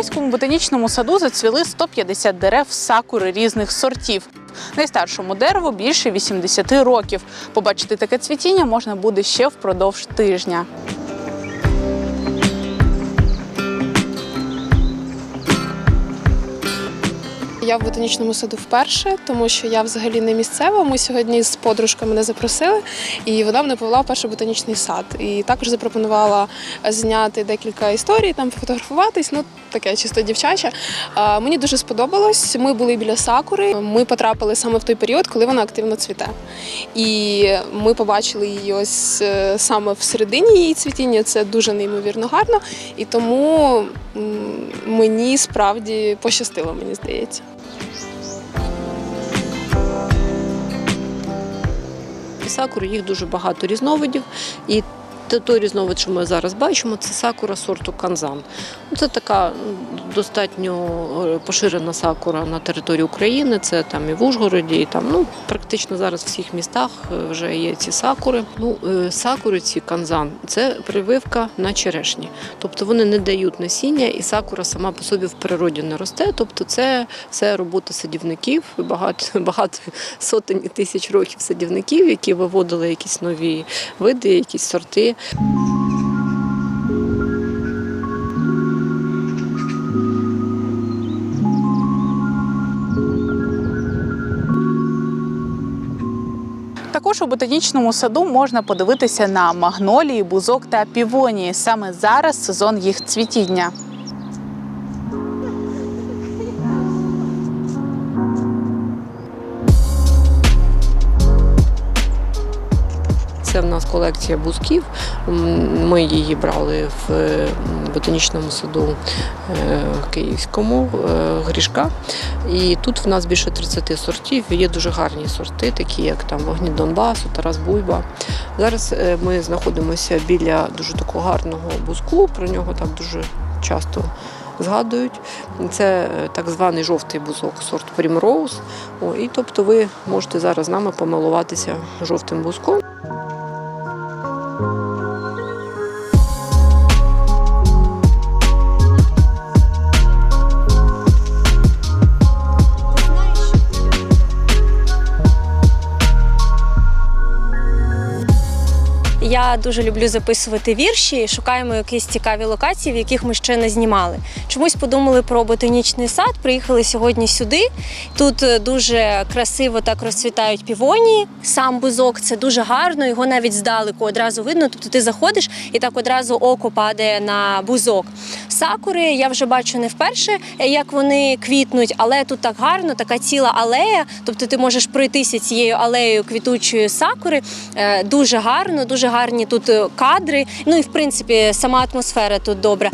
Одеському ботанічному саду зацвіли 150 дерев сакури різних сортів. Найстаршому дереву більше 80 років. Побачити таке цвітіння можна буде ще впродовж тижня. Я в ботанічному саду вперше, тому що я взагалі не місцева. Ми сьогодні з подружками мене запросили, і вона мене повела в перший ботанічний сад. І також запропонувала зняти декілька історій, там фотографуватись. Ну таке чисто дівчаче. Мені дуже сподобалось. Ми були біля сакури. Ми потрапили саме в той період, коли вона активно цвіте. І ми побачили її ось е, саме в середині її цвітіння. Це дуже неймовірно гарно. І тому мені справді пощастило, мені здається. Сакур їх дуже багато різновидів. І той різновид, що ми зараз бачимо, це сакура сорту канзан. Ну, Це така достатньо е, поширена сакура на території України. Це там і в Ужгороді, і там ну практично зараз в всіх містах е, вже є ці сакури. Ну е, сакури ці канзан це прививка на черешні. Тобто вони не дають насіння, і сакура сама по собі в природі не росте. Тобто, це все робота садівників, багато багато сотень і тисяч років садівників, які виводили якісь нові види, якісь сорти. Також у ботанічному саду можна подивитися на магнолії, бузок та півонії. Саме зараз сезон їх цвітіння. Це в нас колекція бузків. Ми її брали в е, ботанічному саду е, київському е, Грішка. І тут в нас більше 30 сортів. Є дуже гарні сорти, такі як там вогні Донбасу, Тарас Бульба. Зараз ми знаходимося біля дуже такого гарного бузку. Про нього так дуже часто. Згадують, це так званий жовтий бузок, сорт Primrose. О, і тобто ви можете зараз з нами помилуватися жовтим бузком. Я дуже люблю записувати вірші, шукаємо якісь цікаві локації, в яких ми ще не знімали. Чомусь подумали про ботанічний сад. Приїхали сьогодні сюди. Тут е, дуже красиво так розцвітають півонії. Сам бузок це дуже гарно. Його навіть здалеку одразу видно. Тобто ти заходиш і так одразу око падає на бузок. Сакури я вже бачу не вперше, е, як вони квітнуть, але тут так гарно, така ціла алея. Тобто ти можеш пройтися цією алеєю квітучої сакури. Е, Дуже гарно, дуже гарні тут е, кадри. Ну і в принципі сама атмосфера тут добра.